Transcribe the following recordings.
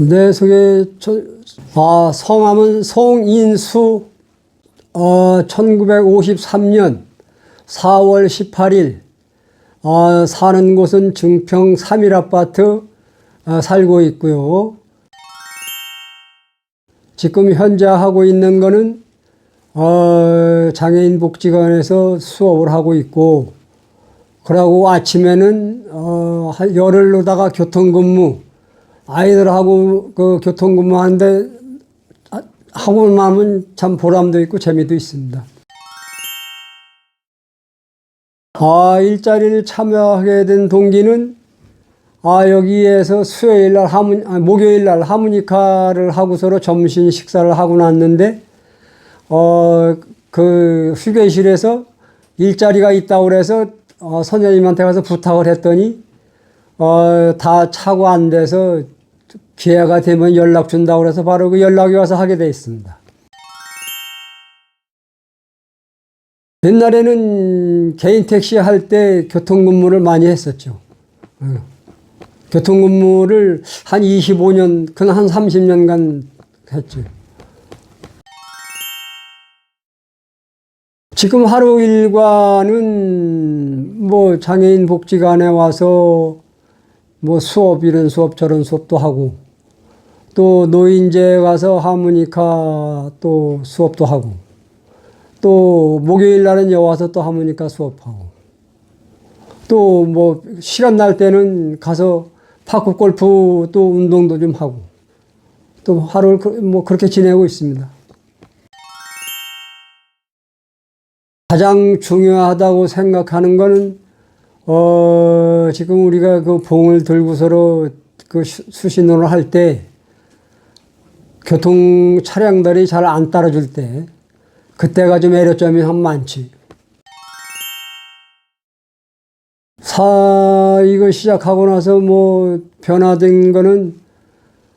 내 소개, 저, 아, 성함은 송인수, 어, 1953년 4월 18일, 어, 사는 곳은 증평 3일 아파트 어, 살고 있고요. 지금 현재 하고 있는 거는 어, 장애인 복지관에서 수업을 하고 있고, 그러고 아침에는 어, 한 열흘로다가 교통근무, 아이들하고 그 교통근무하는데 아, 하고 나면 참 보람도 있고 재미도 있습니다. 아, 일자리를 참여하게 된 동기는 아, 여기에서 수요일 날 하모, 아, 목요일 날 하모니카를 하고 서로 점심 식사를 하고 났는데 어, 그 휴게실에서 일자리가 있다고 그래서 어, 선생님한테 가서 부탁을 했더니 어, 다 차고 안 돼서 기회가 되면 연락 준다고 그래서 바로 그 연락이 와서 하게 돼 있습니다. 옛날에는 개인 택시 할 때 교통근무를 많이 했었죠. 어. 교통근무를 한 25년, 그한 30년간 했죠. 지금 하루 일과는 뭐 장애인 복지관에 와서 뭐 수업 이런 수업 저런 수업도 하고 또 노인제 가서 하모니카 또 수업도 하고 또 목요일 날은 여 와서 또 하모니카 수업하고 또 뭐 시간 날 때는 가서 파크 골프 또 운동도 좀 하고 또 하루를 그- 뭐 그렇게 지내고 있습니다. 가장 중요하다고 생각하는 거는 어 지금 우리가 그 봉을 들고서로 그 수- 수신호를 할 때 교통 차량들이 잘 안 따라줄 때 그때가 좀 애로점이 한 많지. 사 이거 시작하고 나서 뭐 변화된 거는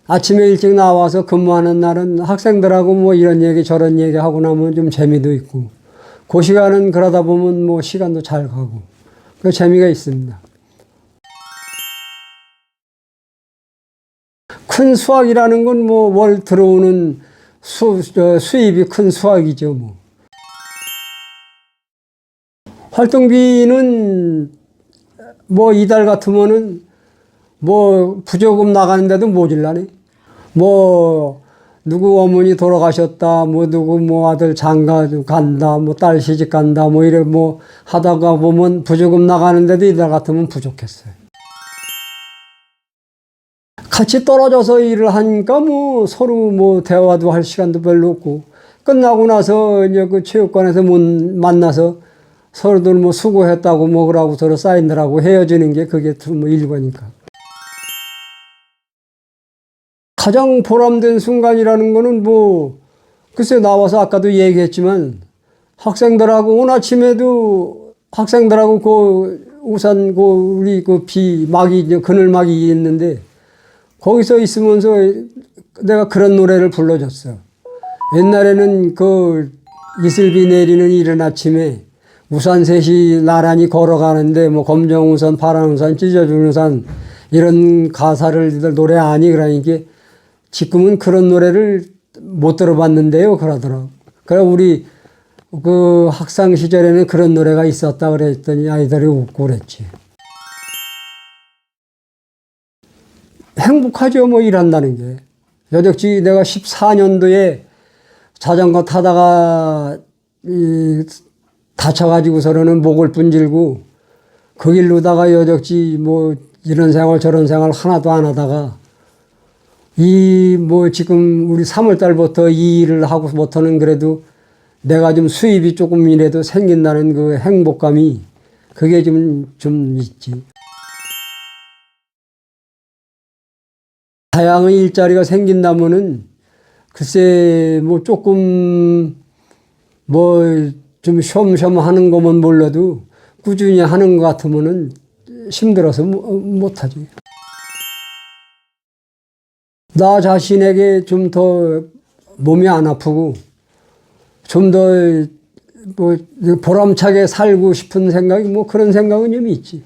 아침에 일찍 나와서 근무하는 날은 학생들하고 뭐 이런 얘기 저런 얘기 하고 나면 좀 재미도 있고 그 시간은 그러다 보면 뭐 시간도 잘 가고 그 재미가 있습니다. 큰 수확이라는 건 뭐 월 들어오는 수, 저 수입이 큰 수확이죠 뭐. 활동비는 뭐 이달 같으면은 뭐 부조금 나가는데도 모질라네. 뭐 누구 어머니 돌아가셨다, 뭐 누구 뭐 아들 장가 간다, 뭐 딸 시집 간다, 뭐 이래 뭐 하다가 보면 부조금 나가는데도 이달 같으면 부족했어요. 같이 떨어져서 일을 하니까 뭐 서로 뭐 대화도 할 시간도 별로 없고 끝나고 나서 이제 그 체육관에서 못 만나서 서로들 뭐 수고했다고 먹으라고 서로 사인들 하고 헤어지는 게 그게 뭐 일과니까. 가장 보람된 순간이라는 거는 뭐 글쎄 나와서 아까도 얘기했지만 학생들하고 오늘 아침에도 학생들하고 그 우산 그 우리 그 비 막이 그늘막이 있는데 거기서 있으면서 내가 그런 노래를 불러줬어. 옛날에는 그 이슬비 내리는 이른 아침에 우산 셋이 나란히 걸어가는데 뭐 검정 우산, 파란 우산, 찢어준 우산 이런 가사를 노래 아니 그러니까 지금은 그런 노래를 못 들어봤는데요 그러더라고. 그래 우리 그 학창 시절에는 그런 노래가 있었다 그랬더니 아이들이 웃고 그랬지. 행복하죠 뭐 일한다는 게. 여적지 내가 14년도에 자전거 타다가 이 다쳐가지고서는 목을 분질고 그 길로다가 여적지 뭐 이런 생활 저런 생활 하나도 안 하다가 이 뭐 지금 우리 3월 달부터 이 일을 하고부터는 그래도 내가 좀 수입이 조금이라도 생긴다는 그 행복감이 그게 좀, 좀 있지. 다양한 일자리가 생긴다면은 글쎄 뭐 조금 뭐 좀 쉬엄쉬엄 하는 거면 몰라도 꾸준히 하는 것 같으면은 힘들어서 못- 못하지. 나 자신에게 좀 더 몸이 안 아프고 좀 더 뭐 보람차게 살고 싶은 생각이 뭐 그런 생각은 좀 있지.